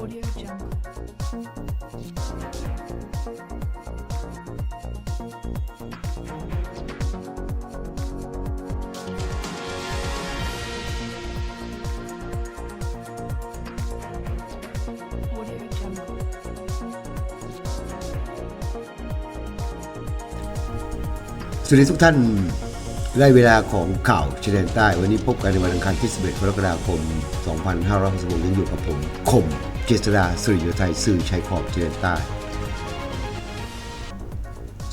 Audio Jungle. Audio Jungle. สวัสดีทุกท่านได้เวลาของข่าวชายแดนใต้ วันนี้พบกันในวันอังคารที่ 11กรกฎาคม 2566ยังอยู่กับผมคม เจษดาสุริโยไทยสื่อชายขอบชายแดนใต้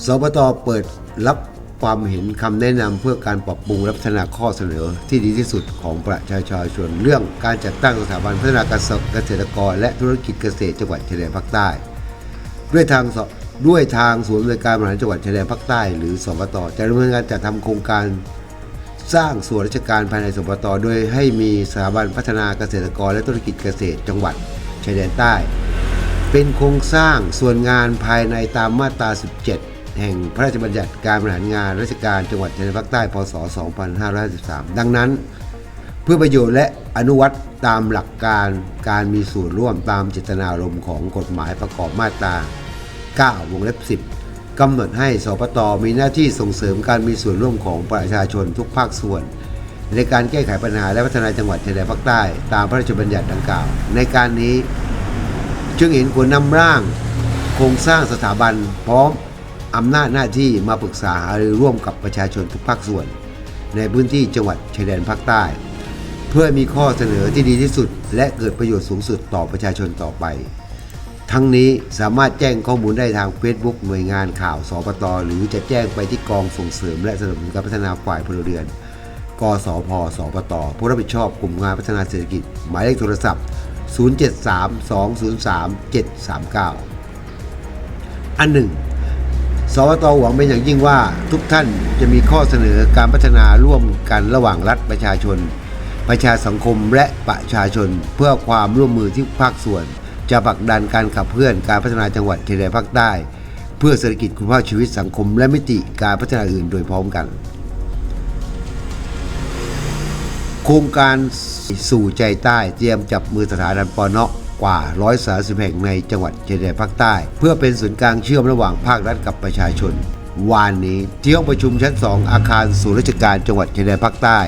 สบตเปิดรับความเห็นคำแนะนำเพื่อการปรับปรุงและพัฒนาข้อเสนอที่ดีที่สุดของประชาชนเรื่องการจัดตั้งสถาบันพัฒนาเกษตรกร และธุรกิจเกษตรจังหวัดชายแดนภาคใต้ ด้วยทางด้วยทางศูนย์บริการบริหารจังหวัดชายแดนภาคใต้ หรือสบตจะดำเนินการจัดทำโครงการสร้างส่วนราชการภายในสบตโดยให้มีสถาบันพัฒนาเกษตรกรและธุรกิจเกษตรจังหวัด ชายแดนใต้ เป็นโครงสร้างส่วนงานภายในตามมาตรา 17 แห่งพระราชบัญญัติการบริหารงานราชการจังหวัดชายแดนภาคใต้ พศ 2553 ดังนั้น เพื่อประโยชน์และอนุวัตตามหลักการการมีส่วนร่วมตามเจตนารมณ์ของกฎหมายประกอบมาตรา 9 วงเล็บ 10กำหนดให้สปตมีหน้าที่ส่งเสริมการมีส่วนร่วมของประชาชนทุกภาคส่วน ในการแก้ไขปัญหาและพัฒนาจังหวัดชายแดนภาคใต้ ตามพระราชบัญญัติดังกล่าว ในการนี้จึงเห็นควรนำร่าง โครงสร้างสถาบัน พร้อมอำนาจหน้าที่มาปรึกษาหารือร่วมกับประชาชนทุกภาคส่วน ในพื้นที่จังหวัดชายแดนภาคใต้ เพื่อมีข้อเสนอที่ดีที่สุด และเกิดประโยชน์สูงสุดต่อประชาชนต่อไป ทั้งนี้สามารถแจ้งข้อมูลได้ทาง Facebook หน่วยงานข่าวสปตหรือจะแจ้งไปที่กองส่งเสริม และสนับสนุนการพัฒนาฝ่ายพลเรือน กสพสปตผู้รับผิดชอบกลุ่มงานพัฒนาเศรษฐกิจ หมายเลขโทรศัพท์ 073-203-739 อันหนึ่งสวตหวังเป็นอย่างยิ่งว่าทุกท่านจะมีข้อเสนอการพัฒนาร่วมกันระหว่างรัฐประชาชน ประชาสังคมและประชาชน เพื่อความร่วมมือที่ภาคส่วน จะผลักดันการขับเคลื่อนการพัฒนาจังหวัดชายแดนภาคใต้ เพื่อเศรษฐกิจคุณภาพชีวิตสังคมและมิติการพัฒนาอื่นโดยพร้อมกัน โครงการสู่ใจใต้เตรียมจับมือสถาบันปอนะกว่า 130 แห่งในจังหวัดชายแดนภาคใต้ เพื่อเป็นศูนย์กลางเชื่อมระหว่างภาครัฐกับประชาชน วานนี้ที่ห้องประชุมชั้น 2 อาคารศูนย์ราชการจังหวัดชายแดนภาคใต้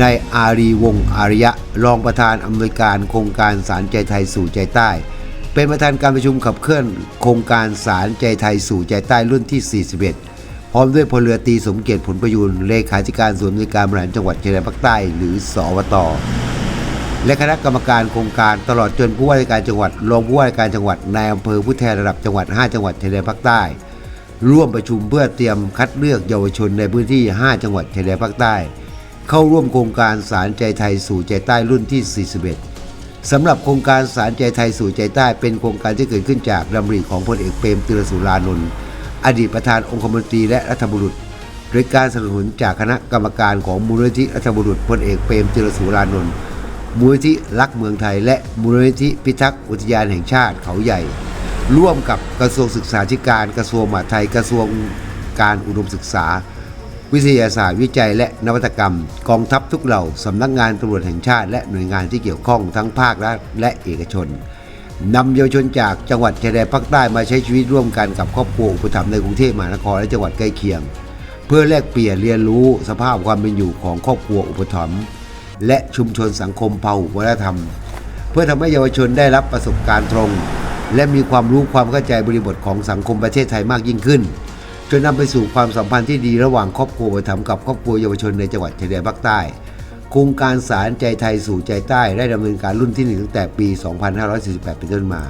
ในอารีวงศ์อาริยะ รองประธานอำนวยการโครงการสารใจไทยสู่ใจใต้ เป็นประธานการประชุมขับเคลื่อนโครงการสารใจไทยสู่ใจใต้รุ่นที่ 41 พร้อมด้วยพลเรือตรีสมเกียรติผลประยูนเลขาธิการส่วนราชการบริหารจังหวัดชายแดนภาคใต้ หรือสวต และคณะกรรมการโครงการตลอดจนผู้ว่าราชการจังหวัดรองผู้ว่าราชการจังหวัดนายอำเภอผู้แทนระดับจังหวัด 5 จังหวัดชายแดนภาคใต้ ร่วมประชุมเพื่อเตรียมคัดเลือกเยาวชนในพื้นที่ 5 จังหวัดชายแดนภาคใต้ เข้าร่วมโครงการสารใจไทยสู่ใจใต้รุ่นที่ 41สำหรับโครงการสารใจไทยสู่ใจใต้เป็นโครงการที่เกิดขึ้นจากดำริของพลเอกเปรมติรสุรานนท์ อดีตประธานองคมนตรีและรัฐบุรุษ โดยการสนับสนุนจากคณะกรรมการของมูลนิธิรัฐบุรุษพลเอกเปรมติรสุรานนท์มูลนิธิรักเมืองไทย และมูลนิธิพิทักษ์อุทยานแห่งชาติเขาใหญ่ ร่วมกับกระทรวงศึกษาธิการกระทรวงมหาดไทยกระทรวงการอุดมศึกษา วิทยาศาสตร์วิจัย และนวัตกรรม กองทัพทุกเหล่าสำนักงานตำรวจแห่งชาติ และหน่วยงานที่เกี่ยวข้องทั้งภาครัฐและเอกชน นำเยาวชนจากจังหวัดชายแดนภาคใต้มาใช้ชีวิตร่วมกันกับครอบครัวอุปถัมภ์ในกรุงเทพมหานครและจังหวัดใกล้เคียง เพื่อแลกเปลี่ยนเรียนรู้สภาพความเป็นอยู่ของครอบครัวอุปถัมภ์และชุมชนสังคมพหุวัฒนธรรม เพื่อทำให้เยาวชนได้รับประสบการณ์ตรง และมีความรู้ความเข้าใจบริบทของสังคมประเทศไทยมากยิ่งขึ้นจนนำไปสู่ความสัมพันธ์ที่ดีระหว่างครอบครัวอุปถัมภ์กับครอบครัวเยาวชนในจังหวัดชายแดนภาคใต้ โครงการสารใจไทยสู่ใจใต้ได้ดำเนินการรุ่นที่หนึ่งตั้งแต่ปี 2548 เป็นต้นมา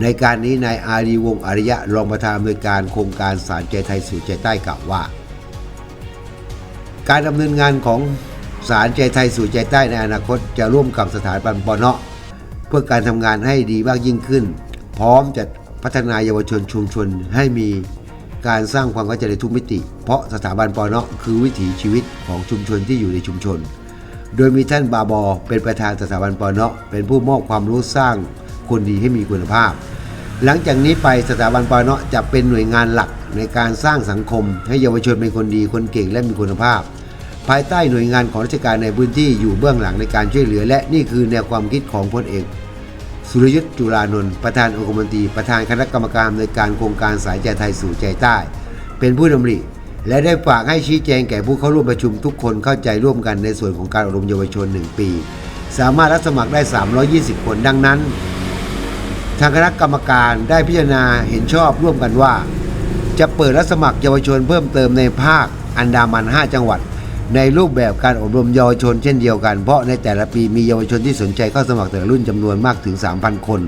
ในการนี้นายอารีวงศ์อริยะรองประธานอำนวยการโครงการสารใจไทยสู่ใจใต้กล่าวว่า การดำเนินงานของสารใจไทยสู่ใจใต้ในอนาคตจะร่วมกับสถาบันปนอะเพื่อการทำงานให้ดีมากยิ่งขึ้น พร้อมจะพัฒนายาวชนชุมชนให้มี การสร้างความเข้าใจในทุกมิติ เพราะสถาบันปอนอคือวิถีชีวิตของชุมชนที่อยู่ในชุมชน โดยมีท่านบาบอ เป็นประธานสถาบันปอนอเป็นผู้มอบความรู้สร้างคนดีให้มีคุณภาพ หลังจากนี้ไปสถาบันปอนอจะเป็นหน่วยงานหลักในการสร้างสังคม ให้เยาวชนเป็นคนดีคนเก่งและมีคุณภาพ ภายใต้หน่วยงานของราชการในพื้นที่อยู่เบื้องหลังในการช่วยเหลือ และนี่คือแนวความคิดของพลเอก สุรยุทธ์จุลานนท์ประธานองคมนตรีประธานคณะกรรมการในการโครงการสายใจไทยสู่ใจใต้ เป็นผู้ดำริ และได้ฝากให้ชี้แจงแก่ผู้เข้าร่วมประชุมทุกคนเข้าใจร่วมกันในส่วนของการอบรมเยาวชน 1 ปี สามารถรับสมัครได้ 320 คนดังนั้น ทางคณะกรรมการได้พิจารณาเห็นชอบร่วมกันว่า จะเปิดรับสมัครเยาวชนเพิ่มเติมในภาคอันดามัน 5 จังหวัด ในรูปแบบการอบรมเยาวชนเช่นเดียวกัน เพราะในแต่ละปีมีเยาวชนที่สนใจเข้าสมัครแต่ละรุ่นจำนวนมากถึง 3,000 คน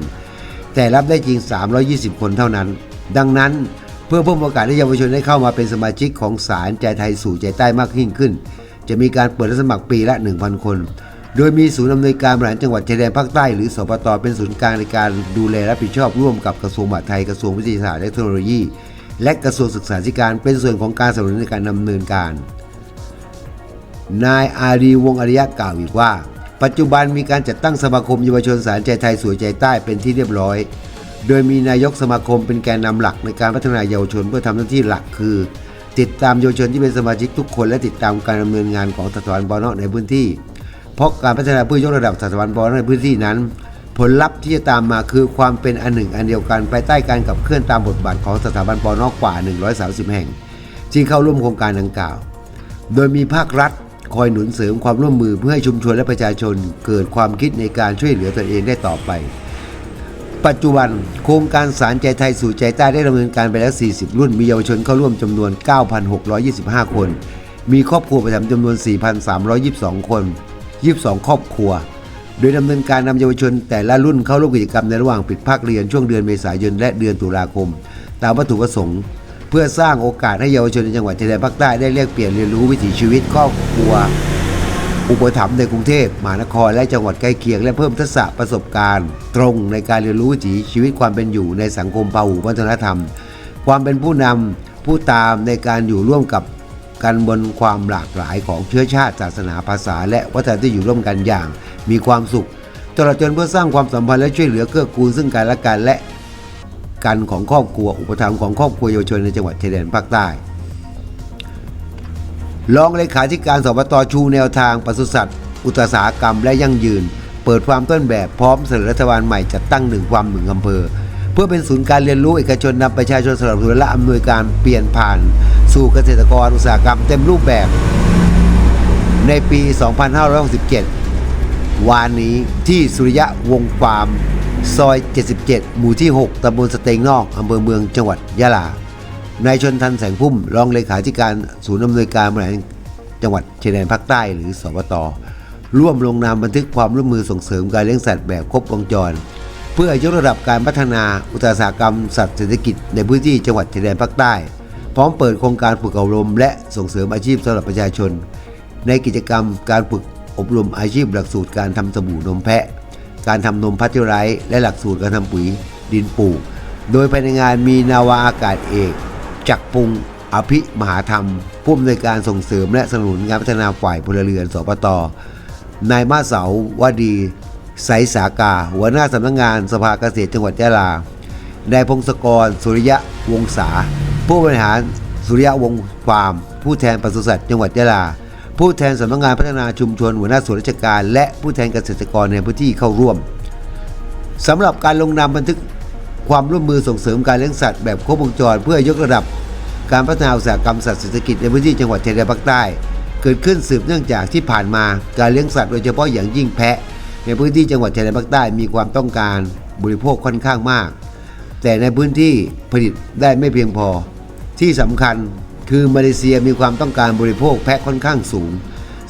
แต่รับได้จริง 320 คนเท่านั้น ดังนั้นเพื่อเพิ่มโอกาสให้เยาวชนได้เข้ามาเป็นสมาชิกของสารใจไทยสู่ใจใต้มากยิ่งขึ้น จะมีการเปิดรับสมัครปีละ 1,000 คน โดยมีศูนย์อำนวยการบริหารจังหวัดชายแดนภาคใต้หรือสปตเป็นศูนย์กลางในการดูแลรับผิดชอบร่วมกับกระทรวงมหาดไทยกระทรวงวิทยาศาสตร์และเทคโนโลยี และกระทรวงศึกษาธิการเป็นส่วนของการสนับสนุนในการดำเนินการ นายอารีวงอริยะกล่าวอีกว่า ปัจจุบันมีการจัดตั้งสมาคมเยาวชนสารใจไทยสู่ใจใต้เป็นที่เรียบร้อย โดยมีนายกสมาคมเป็นแกนนำหลักในการพัฒนาเยาวชนเพื่อทำหน้าที่หลักคือ ติดตามเยาวชนที่เป็นสมาชิกทุกคนและติดตามการดำเนินงานของสถาบันบอลในพื้นที่ เพราะการพัฒนาเพื่อยกระดับสถาบันบอลในพื้นที่นั้น ผลลัพธ์ที่จะตามมาคือความเป็นอันหนึ่งอันเดียวกันภายใต้การขับเคลื่อนตามบทบาทของสถาบันปอนอกว่า 130 แห่งที่เข้าร่วมโครงการดังกล่าว โดยมีภาครัฐ คอยหนุนเสริมความร่วมมือเพื่อให้ชุมชนและประชาชนเกิดความคิดในการช่วยเหลือตนเองได้ต่อไป ปัจจุบันโครงการสารใจไทยสู่ใจใต้ได้ดำเนินการไปแล้ว 40 รุ่นมีเยาวชนเข้าร่วมจำนวน 9,625 คน มีครอบครัวประจำจำนวน 4,322 คน 22 ครอบครัว โดยดำเนินการนำเยาวชนแต่ละรุ่นเข้าร่วมกิจกรรมในระหว่างปิดภาคเรียนช่วงเดือนเมษายนและเดือนตุลาคม ตามวัตถุประสงค์ เพื่อสร้างโอกาสให้เยาวชนในจังหวัดชายแดนภาคใต้ได้แลกเปลี่ยนเรียนรู้วิถีชีวิตครอบครัวอุปถัมภ์ในกรุงเทพมหานครและจังหวัดใกล้เคียง และเพิ่มทักษะประสบการณ์ ตรงในการเรียนรู้วิถีชีวิตความเป็นอยู่ในสังคมพหุวัฒนธรรม ความเป็นผู้นำผู้ตามในการอยู่ร่วมกับกันบนความหลากหลายของเชื้อชาติศาสนาภาษา และวัฒนธรรมที่อยู่ร่วมกันอย่าง มีความสุขตลอดจนเพื่อสร้างความสัมพันธ์และช่วยเหลือเกื้อกูลซึ่งกันและกันและ กันของครอบครัวอุปถัมภ์ของครอบครัวเยาวชนในจังหวัดชายแดนภาคใต้รองเลขาธิการสปตชูแนวทางปศุสัตว์ อุตสาหกรรมและยั่งยืน เปิดความต้นแบบพร้อมเสนอรัฐบาลใหม่จัดตั้งหนึ่งความหนึ่งอำเภอ เพื่อเป็นศูนย์การเรียนรู้เอกชนนำประชาชนสนับสนุนและอำนวยการเปลี่ยนผ่าน สู่เกษตรกรอุตสาหกรรมเต็มรูปแบบ ในปี 2567 วานนี้ที่สุริยะวงฟาร์ม ซอย 77 หมู่ที่ 6ตำบลสเตงนอกอำเภอเมืองจังหวัดยะลานายชนทันแสงพุ่ม รองเลขาธิการศูนย์อำนวยการบริหารจังหวัดชายแดนภาคใต้หรือสปตร่วมลงนามบันทึกความร่วมมือส่งเสริมการเลี้ยงสัตว์แบบครบวงจร เพื่อยกระดับการพัฒนาอุตสาหกรรมสัตว์เศรษฐกิจในพื้นที่จังหวัดชายแดนภาคใต้ พร้อมเปิดโครงการฝึกอบรม และส่งเสริมอาชีพสำหรับประชาชน ในกิจกรรมการฝึกอบรมอาชีพหลักสูตรการทำสบู่นมแพะ การทำนมพัชเจอร์ไรส์และหลักสูตรการทำปุ๋ยดินปลูก โดยภายในงานมีนาวาอากาศเอกจักรพุงอภิมหาธรรมผู้อำนวยการส่งเสริมและสนับสนุนงานพัฒนาฝ่ายพลเรือนสปตนายมาเสาวดีไสสากา หัวหน้าสำนักงานสภาเกษตรจังหวัดยะลานายพงศกร สุริยะวงศาผู้บริหารสุริยะวงฟาร์ม ผู้แทนปศุสัตว์จังหวัดยะลา ผู้แทนสำนักงานพัฒนาชุมชนหัวหน้าส่วนราชการ และผู้แทนเกษตรกรในพื้นที่เข้าร่วมสำหรับการลงนามบันทึกความร่วมมือส่งเสริมการเลี้ยงสัตว์แบบครบวงจร เพื่อยกระดับ การพัฒนาอุตสาหกรรมสัตว์เศรษฐกิจในพื้นที่จังหวัดชายแดนภาคใต้ เกิดขึ้นสืบเนื่องจากที่ผ่านมาการเลี้ยงสัตว์โดยเฉพาะอย่างยิ่งแพะ ในพื้นที่จังหวัดชายแดนภาคใต้มีความต้องการบริโภคค่อนข้างมาก แต่ในพื้นที่ผลิตได้ไม่เพียงพอ ที่สำคัญ คือมาเลเซียมีความต้องการบริโภคแพะค่อนข้างสูง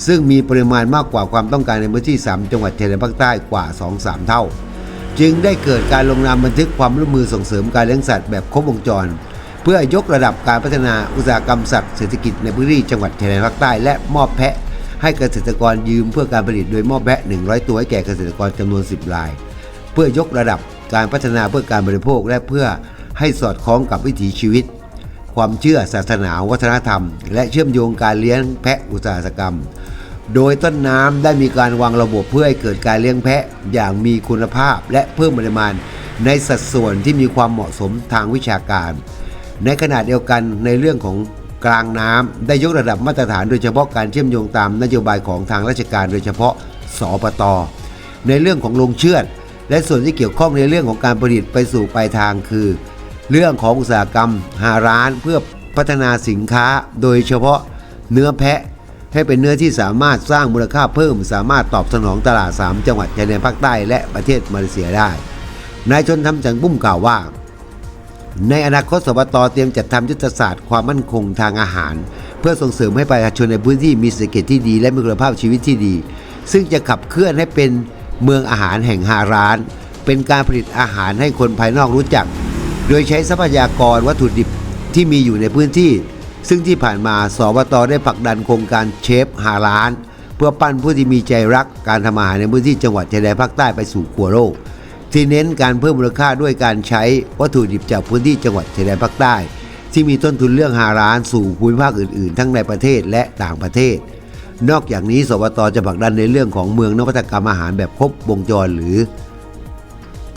ซึ่งมีปริมาณมากกว่าความต้องการในพื้นที่ 3 จังหวัดชายแดนภาคใต้กว่า 2-3 เท่า จึงได้เกิดการลงนามบันทึกความร่วมมือส่งเสริมการเลี้ยงสัตว์แบบครบวงจร เพื่อยกระดับการพัฒนาอุตสาหกรรมสัตว์เศรษฐกิจในพื้นที่จังหวัดชายแดนภาคใต้และมอบแพะให้เกษตรกรยืมเพื่อการผลิตโดยมอบแพะ 100 ตัวให้แก่เกษตรกรจำนวน 10ราย เพื่อยกระดับการพัฒนาเพื่อการบริโภคและเพื่อให้สอดคล้องกับวิถีชีวิต ความเชื่อศาสนาวัฒนธรรม และเชื่อมโยงการเลี้ยงแพะอุตสาหกรรม โดยต้นน้ำได้มีการวางระบบเพื่อให้เกิดการเลี้ยงแพะอย่างมีคุณภาพ และเพิ่มปริมาณในสัดส่วนที่มีความเหมาะสมทางวิชาการ ในขณะเดียวกันในเรื่องของกลางน้ำได้ยกระดับมาตรฐานโดยเฉพาะการเชื่อมโยงตามนโยบายของทางราชการโดยเฉพาะสปต ในเรื่องของลงเชือด และส่วนที่เกี่ยวข้องในเรื่องของการผลิตไปสู่ปลายทางคือ เรื่องของอุตสาหกรรมหาร้านเพื่อพัฒนาสินค้า โดยเฉพาะเนื้อแพะให้เป็นเนื้อที่สามารถสร้างมูลค่าเพิ่ม สามารถตอบสนองตลาด 3 จังหวัดชายแดนภาคใต้และประเทศมาเลเซียได้ นายชนทำจังปุ้มกล่าวว่า ในอนาคตสบตเตรียมจัดทำยุทธศาสตร์ความมั่นคงทางอาหาร เพื่อส่งเสริมให้ประชาชนในพื้นที่มีเศรษฐกิจที่ดีและมีคุณภาพชีวิตที่ดี ซึ่งจะขับเคลื่อนให้เป็นเมืองอาหารแห่งฮาร้าน เป็นการผลิตอาหารให้คนภายนอกรู้จัก โดยใช้ทรัพยากรวัตถุดิบที่มีอยู่ในพื้นที่ ซึ่งที่ผ่านมาสบตได้ผลักดันโครงการเชฟฮาร้าน เพื่อปั้นผู้ที่มีใจรักการทำอาหารในพื้นที่จังหวัดชายแดนภาคใต้ไปสู่ขัวโลกที่เน้นการเพิ่มมูลค่าด้วยการใช้วัตถุดิบจากพื้นที่จังหวัดชายแดนภาคใต้ ที่มีต้นทุนเรื่องหาร้านสู่ภูมิภาคอื่นๆ ทั้งในประเทศและต่างประเทศ นอกจากนี้สวตจะผลักดันในเรื่องของเมืองนวัตกรรมอาหารแบบครบวงจรหรือ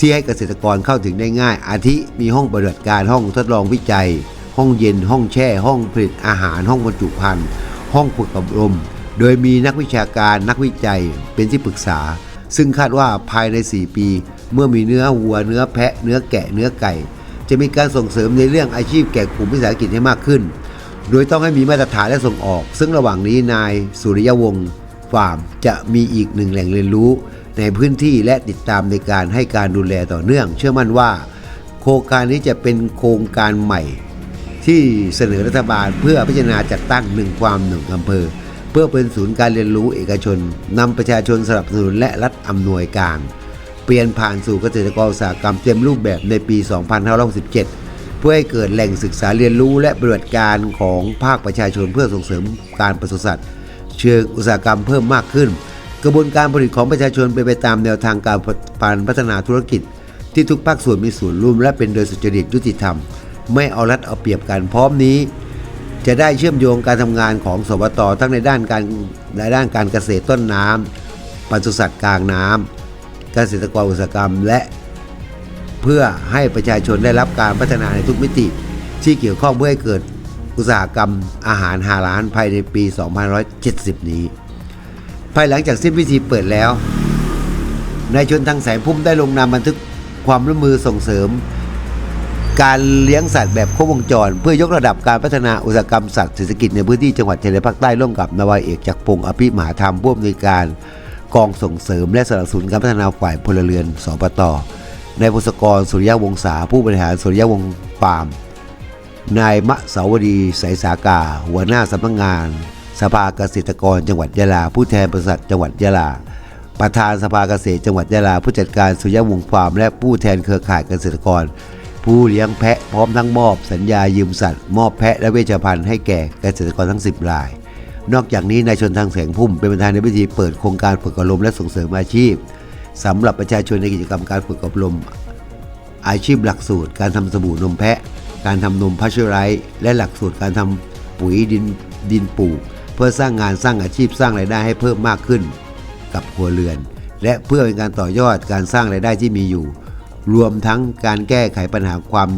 ที่ให้เกษตรกรเข้าถึงได้ง่าย อาทิมีห้องปฏิบัติการห้องทดลองวิจัย ห้องเย็น ห้องแช่ ห้องผลิตอาหาร ห้องบรรจุภัณฑ์ห้องฝึกอบรม โดยมีนักวิชาการนักวิจัยเป็นที่ปรึกษา ซึ่งคาดว่าภายใน 4 ปี เมื่อมีเนื้อวัวเนื้อแพะ เนื้อแกะเนื้อไก่ จะมีการส่งเสริมในเรื่องอาชีพแก่กลุ่มวิสาหกิจให้มากขึ้น โดยต้องให้มีมาตรฐานและส่งออก ซึ่งระหว่างนี้นายสุริยวงศ์ฟาร์มจะมีอีกหนึ่งแหล่งเรียนรู้ ในพื้นที่และติดตามในการให้การดูแลต่อเนื่อง เชื่อมั่นว่า โครงการนี้จะเป็นโครงการใหม่ ที่เสนอรัฐบาลเพื่อพิจารณาจัดตั้งหนึ่งความหนึ่งอำเภอ เพื่อเป็นศูนย์การเรียนรู้เอกชนนำประชาชนสนับสนุนและรัฐอำนวยการ เปลี่ยนผ่านสู่เกษตรกรอุตสาหกรรมเต็มรูปแบบในปี 2567เพื่อให้เกิดแหล่งศึกษาเรียนรู้และปฏิบัติการของภาคประชาชนเพื่อส่งเสริมการปศุสัตว์ เชิงอุตสาหกรรมเพิ่มมากขึ้น กระบวนการผลิตของประชาชนเป็นไปตามแนวทางการพัฒนาธุรกิจ ที่ทุกภาคส่วนมีส่วนร่วมและเป็นโดยสุจริตยุติธรรม ไม่เอารัดเอาเปรียบกันพร้อมนี้ จะได้เชื่อมโยงการทำงานของสวตทั้งในด้านการในด้านการเกษตรต้นน้ำปศุสัตว์กลางน้ำเกษตรกรอุตสาหกรรมและ เพื่อให้ประชาชนได้รับการพัฒนาในทุกมิติ ที่เกี่ยวข้องเพื่อให้เกิดอุตสาหกรรมอาหารหาร้านภายในปี 2570 นี้ ภายหลังจากสิ้นพิธีเปิดแล้วนายชนทางแสงพุ่มได้ลงนามบันทึกความร่วมมือส่งเสริม การเลี้ยงสัตว์แบบครบวงจร เพื่อยกระดับการพัฒนาอุตสาหกรรมสัตว์เศรษฐกิจในพื้นที่จังหวัดชายแดนภาคใต้ร่วมกับนาวาเอกจากรพงศ์อภิมหาธรรมผู้อำนวยการกองส่งเสริมและสนับสนุนการพัฒนาฝ่ายพลเรือนสปตนายพศกรสุริยะวงศาผู้บริหารสุริยะวงศ์ฟาร์ม นายมะสาวดีสายสากา หัวหน้าสำนักงาน สภาเกษตรกรจังหวัดยะลา ผู้แทนบริษัทจังหวัดยะลา ประธานสภาเกษตรจังหวัดยะลา ผู้จัดการสุยะวงฟาร์มและผู้แทนเครือข่ายเกษตรกร ผู้เลี้ยงแพะพร้อมทั้งมอบ สัญญายืมสัตว์ มอบแพะและเวชภัณฑ์ให้แก่เกษตรกรทั้ง 10 ราย นอกจากนี้นายชนทางแสงพุ่มเป็นประธานในพิธีเปิดโครงการฝึกอบรมและส่งเสริมอาชีพสำหรับประชาชนในกิจกรรมการฝึกอบรม อาชีพหลักสูตร การทำสบู่นมแพะ การทำนมพัชไรและหลักสูตรการทำปุ๋ยดินดินปลูก เพื่อสร้างงานสร้างอาชีพสร้างรายได้ให้เพิ่มมากขึ้น กับครัวเรือน และเพื่อเป็นการต่อยอดการสร้างรายได้ที่มีอยู่ รวมทั้งการแก้ไขปัญหาความ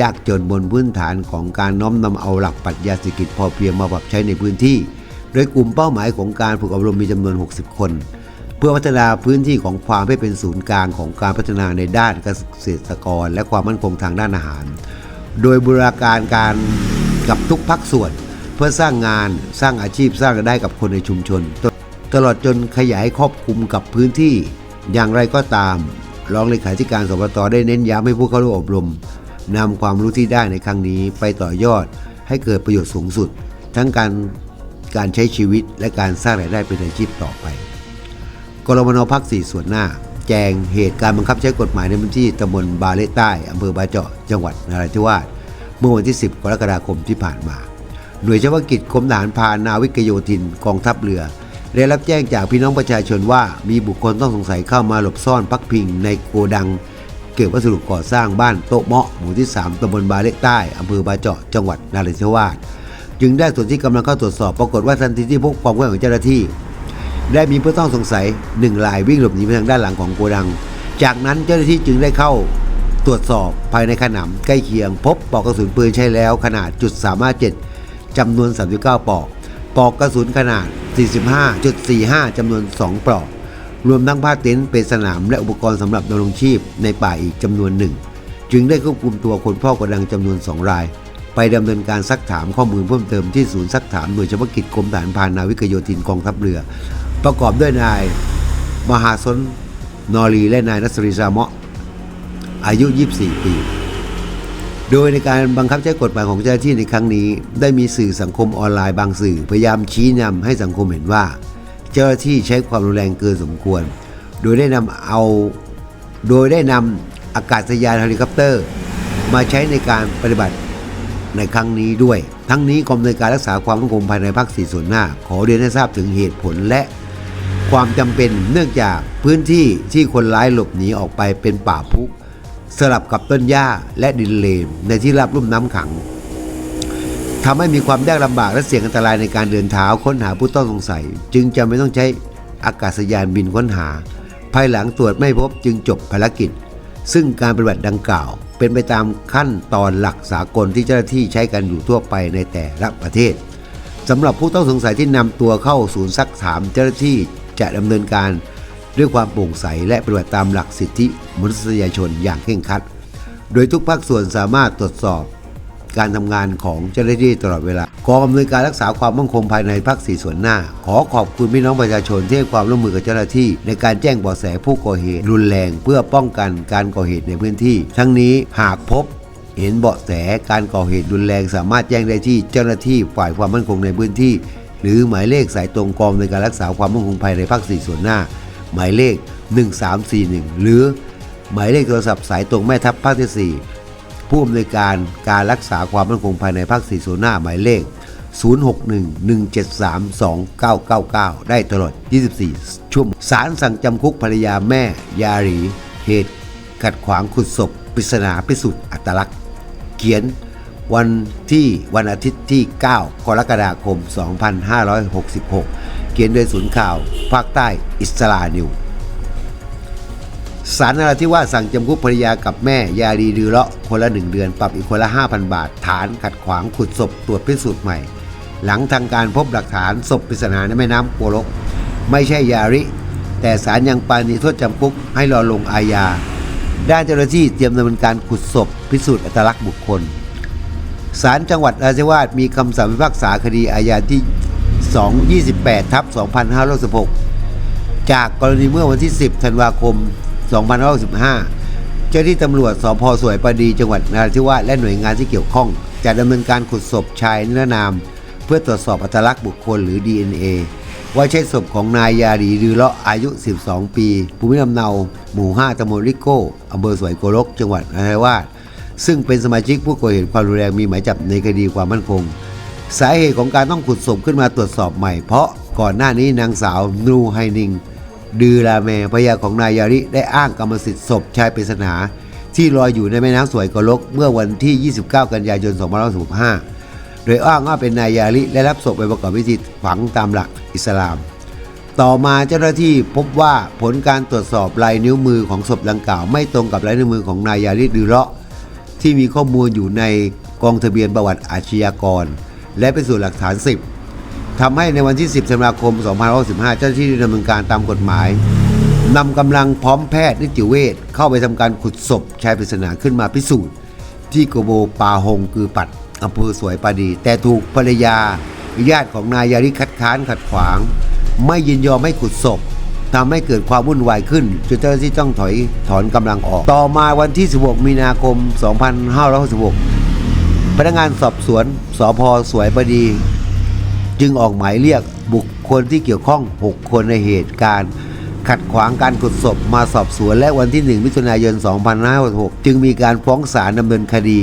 ยากจนบนพื้นฐานของการน้อมนำเอาหลักปรัชญาเศรษฐกิจพอเพียงมาปรับใช้ในพื้นที่ โดยกลุ่มเป้าหมายของการฝึกอบรมมีจำนวน 60 คน เพื่อพัฒนาพื้นที่ของความให้เป็นศูนย์กลางของการพัฒนาในด้านเกษตรกร และความมั่นคงทางด้านอาหาร โดยบูรณาการการกับทุกภาคส่วน เพื่อสร้างงานสร้างอาชีพสร้างรายได้กับคนในชุมชนตตลอดจนขยายครอบคลุมกับพื้นที่ อย่างไรก็ตามรองเลขาธิการสปตได้เน้นย้ำให้ผู้เข้าร่วมอบรมนำความรู้ที่ได้ในครั้งนี้ไปต่อยอดให้เกิดประโยชน์สูงสุด ทั้งการการใช้ชีวิตและการสร้างรายได้เป็นอาชีพต่อไปกรมนพักสี่ส่วนหน้า แจงเหตุการบังคับใช้กฎหมายในพื้นที่ตำบลบาเลใต้อำเภอบาเจาะจังหวัดนราธิวาสเมื่อวันที่ 10 กรกฎาคมที่ผ่านมา หน่วยเฉพาะกิจกรมทหารพานาวิกโยธินกองทัพเรือได้รับแจ้งจากพี่น้องประชาชนว่ามีบุคคลต้องสงสัยเข้ามาหลบซ่อนพักพิงในโกดัง เก็บวัสดุก่อสร้างบ้านโต๊ะเมาะหมู่ที่ 3ตำบลบาเล็กใต้อำเภอบาเจาะจังหวัดนราธิวาสจึงได้ส่วนที่กำลังเข้าตรวจสอบปรากฏว่าทันทีที่พบความเคลื่อนของเจ้าหน้าที่ ได้มีผู้ต้องสงสัยหนึ่งรายวิ่งหลบหนีไปทางด้านหลังของโกดัง จากนั้นเจ้าหน้าที่จึงได้เข้าตรวจสอบภายในขนำใกล้เคียง พบปลอกกระสุนปืนใช้แล้วขนาดจุด357 จำนวน 39 ปลอก ปลอกกระสุนขนาด 45.45จำนวน 2 ปลอก รวมทั้งผ้าเต็นท์เป็นสนามและอุปกรณ์สำหรับดำรงชีพในป่าอีกจำนวนหนึ่ง จึงได้ควบคุมตัวคนเฝ้ากระดังจำนวนสองราย ไปดำเนินการซักถามข้อมูลเพิ่มเติมที่ศูนย์ซักถามหน่วยเฉพาะกิจกรมฐานพานนาวิกโยธินกองทัพเรือ ประกอบด้วยนายมหาสนนอรีและนายนัสริซามะอายุ 24 ปี โดยในการบังคับใช้กฎหมายของเจ้าหน้าที่ในครั้งนี้ ได้มีสื่อสังคมออนไลน์บางสื่อพยายามชี้นำให้สังคมเห็นว่า เจ้าหน้าที่ใช้ความรุนแรงเกินสมควร โดยได้นำเอา โดยได้นำอากาศยานเฮลิคอปเตอร์ มาใช้ในการปฏิบัติในครั้งนี้ด้วย ทั้งนี้กรมในการรักษาความมั่นคงภายในภาคสี่ส่วนหน้า ขอเรียนให้ทราบถึงเหตุผลและความจำเป็นเนื่องจากพื้นที่ที่คนร้ายหลบหนีออกไปเป็นป่าพุ สลับกับต้นหญ้าและดินเลนในที่รับลุ่มน้ำขังทำให้มีความยากลำบากและเสี่ยงอันตรายในการเดินเท้าค้นหาผู้ต้องสงสัย จึงจะไม่ต้องใช้อากาศยานบินค้นหา ภายหลังตรวจไม่พบจึงจบภารกิจ ซึ่งการปฏิบัติดังกล่าว เป็นไปตามขั้นตอนหลักสากลที่เจ้าหน้าที่ใช้กันอยู่ทั่วไปในแต่ละประเทศสำหรับผู้ต้องสงสัยที่นำตัวเข้าศูนย์ซักถามเจ้าหน้าที่จะดำเนินการ ด้วยความโปร่งใสและปฏิบัติตามหลักสิทธิมนุษยชนอย่างเคร่งครัด โดยทุกภาคส่วนสามารถตรวจสอบ การทำงานของเจ้าหน้าที่ตลอดเวลากองอำนวยการรักษาความมั่นคงภายในภาคสี่ส่วนหน้า ขอขอบคุณพี่น้องประชาชนที่ให้ความร่วมมือกับเจ้าหน้าที่ ในการแจ้งเบาะแสผู้ก่อเหตุรุนแรงเพื่อป้องกันการก่อเหตุในพื้นที่ ทั้งนี้หากพบเห็นเบาะแสการก่อเหตุรุนแรงสามารถแจ้งได้ที่เจ้าหน้าที่ฝ่ายความมั่นคงในพื้นที่ หรือหมายเลขสายตรงกองในการรักษาความมั่นคงภายในภาคสี่ส่วนหน้า หมายเลข 1341 หรือหมายเลขโทรศัพท์สายตรงแม่ทัพภาคที่ 4 ผู้อำนวยการการรักษาความมั่นคงภายในภาค4โซน่าหมายเลข 0611732999 ได้ตลอด 24 ชั่วโมงสารสั่งจำคุกภรรยาแม่ ยาหรี เหตุ ขัดขวางขุดศพปริศนาพิสูจน์อัตลักษณ์ เขียน วันที่วันอาทิตย์ที่ 9 กรกฎาคม 2566 เขียนโดยศูนย์ข่าว ภาคใต้อิสรานิวสารนราธิวาสสั่งจำคุกภรรยากับแม่ ยาดีดือเลาะคนละหนึ่งเดือน ปรับอีกคนละ 5,000 บาท ฐานขัดขวางขุดศพตรวจพิสูจน์ใหม่ หลังทางการพบหลักฐานศพปริศนาในแม่น้ำโกลก ไม่ใช่ยาริ แต่สารยังปาณีโทษจำคุกให้รอลงอาญาด้านเจ้าหน้าที่เตรียมดำเนินการขุดศพ พิสูจน์อัตลักษณ์บุคคล ศาลจังหวัดนราธิวาสมีคำสั่งพิพากษาคดีอาญาที่ 228ทับ2566 จากกรณีเมื่อวันที่ 10 ธันวาคม 2565 เจ้าที่ตำรวจสพสวยประดีจังหวัดนราธิวาสและหน่วยงานที่เกี่ยวข้อง จะดำเนินการขุดศพชายนิรนาม เพื่อตรวจสอบอัตลักษณ์บุคคลหรือ DNA ว่าใช่ศพของนายยาดีดือเลาะอายุ 12 ปี ภูมิลำเนา หมู่ 5ตำบลลิโก้อำเภอสวยโกลก จังหวัดนราธิวาส ซึ่งเป็นสมาชิกผู้ก่อเหตุความรุนแรงมีหมายจับในคดีความมั่นคง สาเหตุของการต้องขุดศพขึ้นมาตรวจสอบใหม่ เพราะก่อนหน้านี้นางสาวนูไฮนิงดือราแมภรยาของนายยาริได้อ้างกรรมสิทธิ์ศพชายปริศนา ที่ลอยอยู่ในแม่น้ำสวยกลกเมื่อวันที่ 29 กันยายน 2565 โดยอ้างว่าเป็นนายยาริและรับศพไปประกอบพิธีฝังตามหลักอิสลาม ต่อมาเจ้าหน้าที่พบว่าผลการตรวจสอบลายนิ้วมือของศพดังกล่าว ไม่ตรงกับลายนิ้วมือของนายยาริดือเลาะ ที่มีข้อมูลอยู่ในกองทะเบียนประวัติอาชญากร และเป็นส่วนหลักฐาน 10ทำให้ในวันที่ 10ธันวาคม 2565 เจ้าหน้าที่ได้ดำเนินการตามกฎหมายนำกำลังพร้อมแพทย์นิติเวชเข้าไปทำการขุดศพชายปริศนาขึ้นมาพิสูจน์ ที่โกโบปาหงกือปัดอำเภอสวยปาดี แต่ถูกภรรยาญาติของนายยาริคัดค้านขัดขวาง ไม่ยินยอมให้ขุดศพ ทำให้เกิดความวุ่นวายขึ้นจนเจ้าหน้าที่ต้องถอยถอนกำลังออก ต่อมาวันที่ 16 มีนาคม 2566 พนักงานสอบสวนสพสวยประดี จึงออกหมายเรียกบุคคลที่เกี่ยวข้อง 6 คนในเหตุการณ์ขัดขวางการขุดศพมาสอบสวนและวันที่ 1 มิถุนายน 2566 จึงมีการฟ้องศาลดำเนินคดี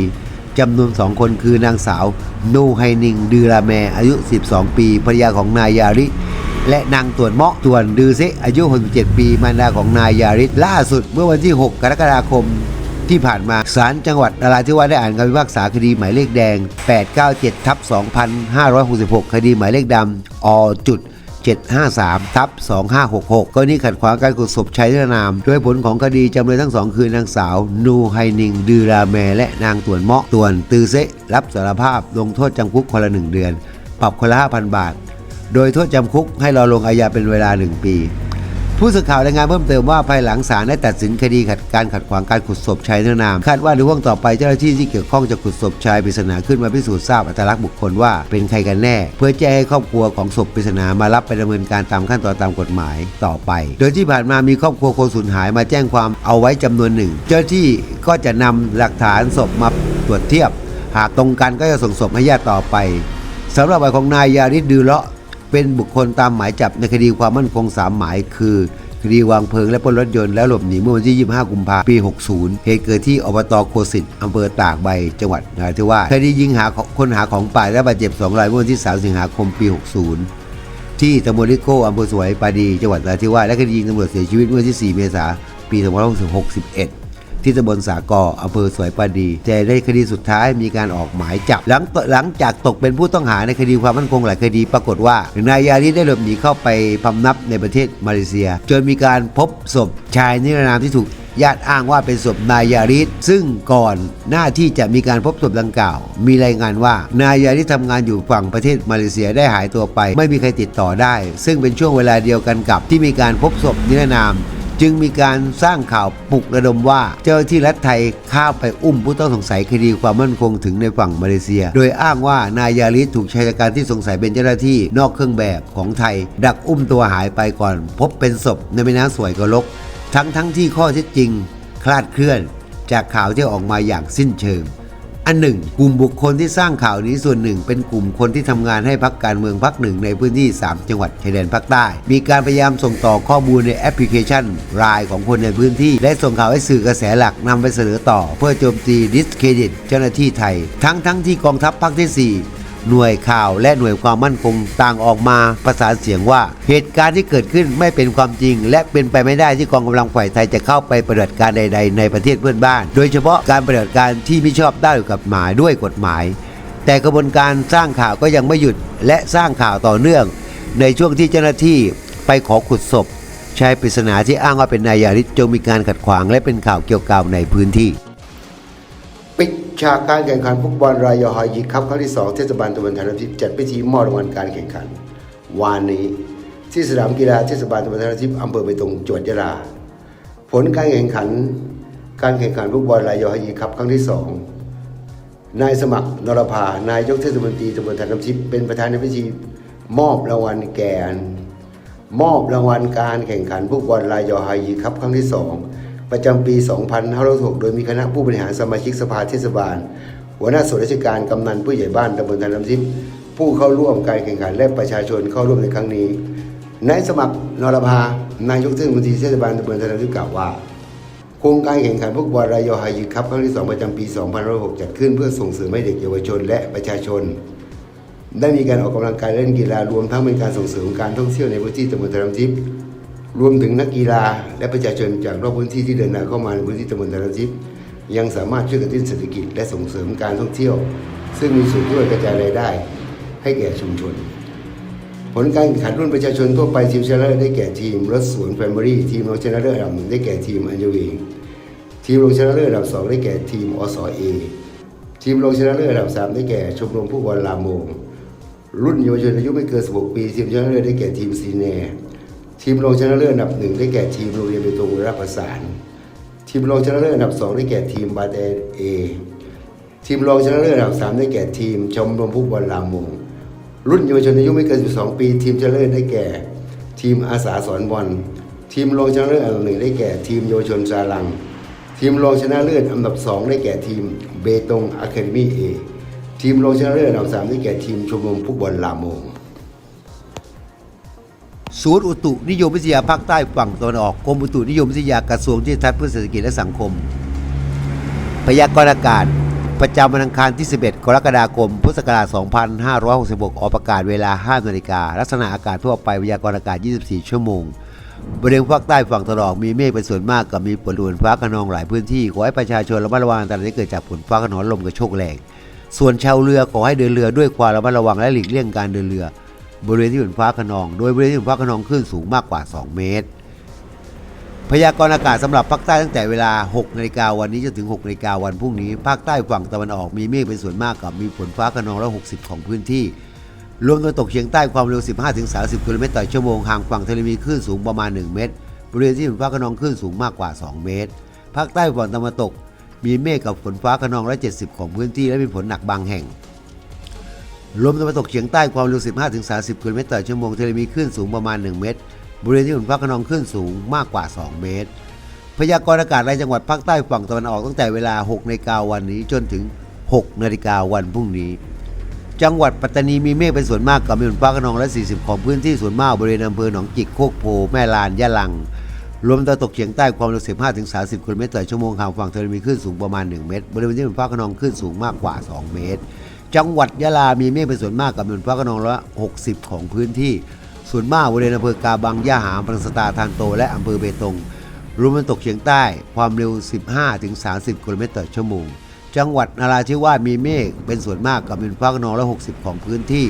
จำนวน2คนคือนางสาว นูไฮนิงดือราแมอายุ 12 ปีภรรยาของนายยาริ และนางตวนเมาะตวนดือเซอายุ 67 ปีมารดาของนายยาริสล่าสุดเมื่อวันที่ 6 กรกฎาคมที่ผ่านมาศาลจังหวัดนราธิวาสได้อ่านคำพิพากษาคดีหมายเลขแดง 897ทับ2566 คดีหมายเลขดำอจุด753ทับ2566กรณีขัดขวางการขุดศพชายนิรนาม โดยผลของคดีจำเลยทั้งสองคือนางสาว นูไฮนิง ดือราแม และนางตวนเมาะตวนตือเซรับสารภาพลงโทษจำคุกคนละหนึ่งเดือน ปรับคนละ 5,000 บาท โดยโทษจำคุกให้รอลงอาญาเป็นเวลา 1 ปี ผู้สื่อข่าวรายงานเพิ่มเติมว่าภายหลังศาลได้ตัดสินคดีขัดการขัดขวางการขุดศพชายนิรนามคาดว่าในห่วงต่อไปเจ้าหน้าที่ที่เกี่ยวข้องจะขุดศพชายปริศนาขึ้นมาพิสูจน์ทราบอัตลักษณ์บุคคลว่าเป็นใครกันแน่ เพื่อแจ้งให้ครอบครัวของศพปริศนามารับไปดำเนินการตามขั้นตอนตามกฎหมายต่อไป โดยที่ผ่านมามีครอบครัวคนสูญหายมาแจ้งความเอาไว้จำนวนหนึ่ง เจ้าหน้าที่ก็จะนำหลักฐานศพมาตรวจเทียบ หากตรงกันก็จะส่งศพให้ญาติต่อไปสำหรับวัยของนายยาริดดือเลาะ เป็นบุคคลตามหมายจับในคดีความมั่นคง 3 หมาย คือคดีวางเพลิงและปล้นรถยนต์และหลบหนีเมื่อวันที่ 25 กุมภาพันธ์ ปี 60 เหตุเกิดที่อบตโคสิตอำเภอตากใบ จังหวัดนราธิวาสคดียิงหาคนหาของป่าและบาดเจ็บ 2 รายเมื่อวันที่ 3 สิงหาคม ปี 60 ที่ตำบลลิโก้อำเภอสวยปาดี จังหวัดนราธิวาส และคดียิงตำรวจเสียชีวิตเมื่อวันที่ 4 เมษายน ปี 2561 ที่ตำบลสากออำเภอสวยปาดีแต่ในคดีสุดท้ายมีการออกหมายจับหลังหลังจากตกเป็นผู้ต้องหาในคดีความมั่นคงหลายคดีปรากฏว่านายยาริได้หลบหนีเข้าไปพำนับในประเทศมาเลเซีย จนมีการพบศพชายนิรนามที่ถูกญาติอ้างว่าเป็นศพนายยาริสซึ่งก่อนหน้าที่จะมีการพบศพดังกล่าว มีรายงานว่านายยาริสทำงานอยู่ฝั่งประเทศมาเลเซียได้หายตัวไป ไม่มีใครติดต่อได้ ซึ่งเป็นช่วงเวลาเดียวกันกับที่มีการพบศพนิรนาม จึงมีการสร้างข่าวปลุกระดมว่า เจ้าที่รัฐไทยข้าไปอุ้มผู้ต้องสงสัยคดีความมั่นคงถึงในฝั่งมาเลเซีย โดยอ้างว่านายยาริสถูกชายชะการที่สงสัยเป็นเจ้าหน้าที่นอกเครื่องแบบของไทย ดักอุ้มตัวหายไปก่อน พบเป็นศพในแม่น้ำสวยกะลก ทั้งทั้งที่ข้อเท็จจริง คลาดเคลื่อน จากข่าวที่ออกมาอย่างสิ้นเชิง อันหนึ่งกลุ่มบุคคลที่สร้างข่าวนี้ส่วนหนึ่ง เป็นกลุ่มคนที่ทำงานให้พักการเมืองพักหนึ่งในพื้นที่ 3 จังหวัดชายแดนภาคใต้ มีการพยายามส่งต่อข้อมูลในแอปพลิเคชันรายของคนในพื้นที่ และส่งข่าวให้สื่อกระแสหลักนำไปเสนอต่อ เพื่อโจมตีดิสเครดิตเจ้าหน้าที่ไทย ทั้งทั้งที่กองทัพภาคที่ 4 หน่วยข่าวและหน่วยความมั่นคงต่างออกมาประสานเสียงว่า เหตุการณ์ที่เกิดขึ้นไม่เป็นความจริง และเป็นไปไม่ได้ที่กองกำลังฝ่ายไทยจะเข้าไปปฏิบัติการใด ๆ ในประเทศเพื่อนบ้าน โดยเฉพาะการปฏิบัติการที่ไม่ชอบได้กับหมายด้วยกฎหมาย แต่กระบวนการสร้างข่าวก็ยังไม่หยุดและสร้างข่าวต่อเนื่อง ในช่วงที่เจ้าหน้าที่ไปขอขุดศพชายปริศนาที่อ้างว่าเป็นนายยาริสจงมีการขัดขวางและเป็นข่าวเกี่ยวกับในพื้นที่ ฉากการแข่งขันฟุตบอลรายยอฮอยยิกครับครั้งที่ 2 เทศบาลตำบลธนทิพย์จัดพิธีมอบรางวัลการแข่งขัน วานนี้ ที่สนามกีฬาเทศบาลตำบลธนทิพย์อำเภอไปตรงจังหวัดยะลา ผลการแข่งขัน การแข่งขันฟุตบอลรายยอฮอยยิกครับครั้งที่ 2 นายสมัครนรภานายกเทศมนตรีตำบลธนทิพย์เป็นประธานในพิธีมอบรางวัลแก่มอบรางวัลการแข่งขันฟุตบอลรายยอฮายีครับครั้งที่ 2 ประจำปี 2566โดยมีคณะผู้บริหารสมาชิกสภาเทศบาล หัวหน้าส่วนราชการกำนันผู้ใหญ่บ้านตำบลธันน้ำทิพย์ผู้เข้าร่วมการแข่งขันและประชาชนเข้าร่วมในครั้งนี้นายสมัครนรภานายกเทศมนตรีเทศบาลตำบลธันน้ำทิพย์กล่าวว่าโครงการแข่งขันฟุตบอลรายยอฮายีครับครั้งที่ 2 ประจำปี2566จัดขึ้นเพื่อส่งเสริมให้เด็กเยาวชนและประชาชน ได้มีการออกกำลังกายเล่นกีฬารวมทั้งเป็นการส่งเสริมการท่องเที่ยวในพื้นที่ตำบลธารทิพย์ รวมถึงนักกีฬาและประชาชนจากรอบพื้นที่ที่เดินทางเข้ามาในพื้นที่ตำบลธารทิพย์ยังสามารถช่วยกระตุ้นเศรษฐกิจและส่งเสริมการท่องเที่ยว ซึ่งมีส่วนช่วยกระจายรายได้ ให้แก่ชุมชน ผลการแข่งขันรุ่นประชาชนทั่วไปทีมชนะเลิศได้แก่ทีมรถสวนแฟมิลี่ทีมรองชนะเลิศอันดับหนึ่งได้แก่ทีมอัญญวีทีมรองชนะเลิศอันดับสองได้แก่ทีมอสเอทีมรองชนะเลิศอันดับสามได้แก่ชมรมผู้บอลลามโมงรุ่นเยาวชนอายุไม่เกิน16ปีทีมชนะเลิศได้แก่ทีมซีเน ทีมรองชนะเลิศอันดับหนึ่งได้แก่ทีมโรงเรียนเบตงรับประสาน ทีมรองชนะเลิศอันดับสองได้แก่ทีมบาเตเอทีมรองชนะเลิศอันดับสามได้แก่ทีมชมรมผู้บอลลามงรุ่นเยาวชนอายุไม่เกิน 12 ปี ทีมชนะเลิศได้แก่ ทีมอาสาสอนบอลทีมรองชนะเลิศอันดับหนึ่งได้แก่ทีมเยาวชนซาลัง ทีมรองชนะเลิศอันดับสองได้แก่ทีมเบตงอะคาเดมี่เอทีมรองชนะเลิศอันดับสามได้แก่ทีมชมรมผู้บอลลามง ศูนย์อุตุนิยมวิทยาภาคใต้ฝั่งตะวันออกกรมอุตุนิยมวิทยากระทรวงที่ทัศน์เพื่อเศรษฐกิจและสังคม พยากรณ์อากาศ ประจำวันอังคารที่ 11 กรกฎาคม พุทธศักราช 2566 ออกประกาศเวลา 5 นาฬิกา ลักษณะอากาศทั่วไปพยากรณ์อากาศ 24 ชั่วโมง บริเวณภาคใต้ฝั่งตะวันออกมีเมฆเป็นส่วนมากกับมีฝนฝนฟ้าขนองหลายพื้นที่ ขอให้ประชาชนระมัดระวังอันตรายที่เกิดจากฝนฟ้าขนองลมกระโชกแรง ส่วนชาวเรือขอให้เดินเรือด้วยความระมัดระวังและหลีกเลี่ยงการเดินเรือ บริเวณที่ฝนฟ้าขนอง โดยบริเวณที่ฝนฟ้าขนองคลื่นสูงมากกว่า 2 เมตร พยากรณ์อากาศสำหรับภาคใต้ตั้งแต่เวลา 6นาฬิกาวันนี้จนถึง6นาฬิกาวันพรุ่งนี้ ภาคใต้ฝั่งตะวันออกมีเมฆเป็นส่วนมากกับมีฝนฟ้าขนองร้อย60ของพื้นที่ลมตะวันตกเฉียงใต้ความเร็ว 15-30กิโลเมตรต่อชั่วโมงห่างฝั่งทะเลมีคลื่นสูงประมาณ 1 เมตร บริเวณที่ฝนฟ้าขนองคลื่นสูงมากกว่า 2 เมตร ภาคใต้ฝั่งตะวันตก มีเมฆกับฝนฟ้าขนองร้อยเจ็ดสิบของพื้นที่และมีฝนหนักบางแห่ง ลมตะวันตกเฉียงใต้ความเร็ว 15-30กิโลเมตรต่อชั่วโมงทะเลมีคลื่นสูงประมาณ 1 เมตร บริเวณที่ฝนฟ้าขนองคลื่นสูงมากกว่า 2 เมตร พยากรณ์อากาศรายจังหวัดภาคใต้ฝั่งตะวันออกตั้งแต่เวลา6นาฬิกาวันนี้จนถึง 6นาฬิกาวันพรุ่งนี้ จังหวัดปัตตานีมีเมฆเป็นส่วนมากกับมีฝนฟ้าขนองและ 40 ของพื้นที่ส่วนมากบริเวณอำเภอหนองจิกโคกโพแม่ลานยะลังลมตะวันตกเฉียงใต้ความเร็ว 15-30กิโลเมตรต่อชั่วโมงห่างฝั่งทะเลมีคลื่นสูงประมาณ 1 เมตร บริเวณที่ฝนฟ้าขนองคลื่นสูงมากกว่า 2 เมตร จังหวัดยะลามีเมฆเป็นส่วนมากกับฝนฟ้าขนองละ60ของพื้นที่ ส่วนมากบริเวณอำเภอกาบังย่าหามปรังสตาทานโต และอำเภอเบตงลมตะวันตกเฉียงใต้ความเร็ว 15-30กิโลเมตรต่อชั่วโมง จังหวัดนราธิวาสมีเมฆเป็นส่วนมากกับฝนฟ้าขนองละ60ของพื้นที่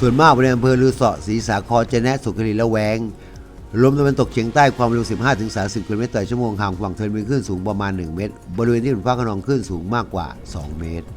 ส่วนมากบริเวณอำเภอลือเสาะศรีสาครเจนะสุขรีและแวงลมตะวันตกเฉียงใต้ความเร็ว 15-30กิโลเมตรต่อชั่วโมงห่างฝั่งทะเลมีคลื่นสูงประมาณ 1 เมตร บริเวณที่ฝนฟ้าขนองคลื่นสูงมากกว่า 2 เมตร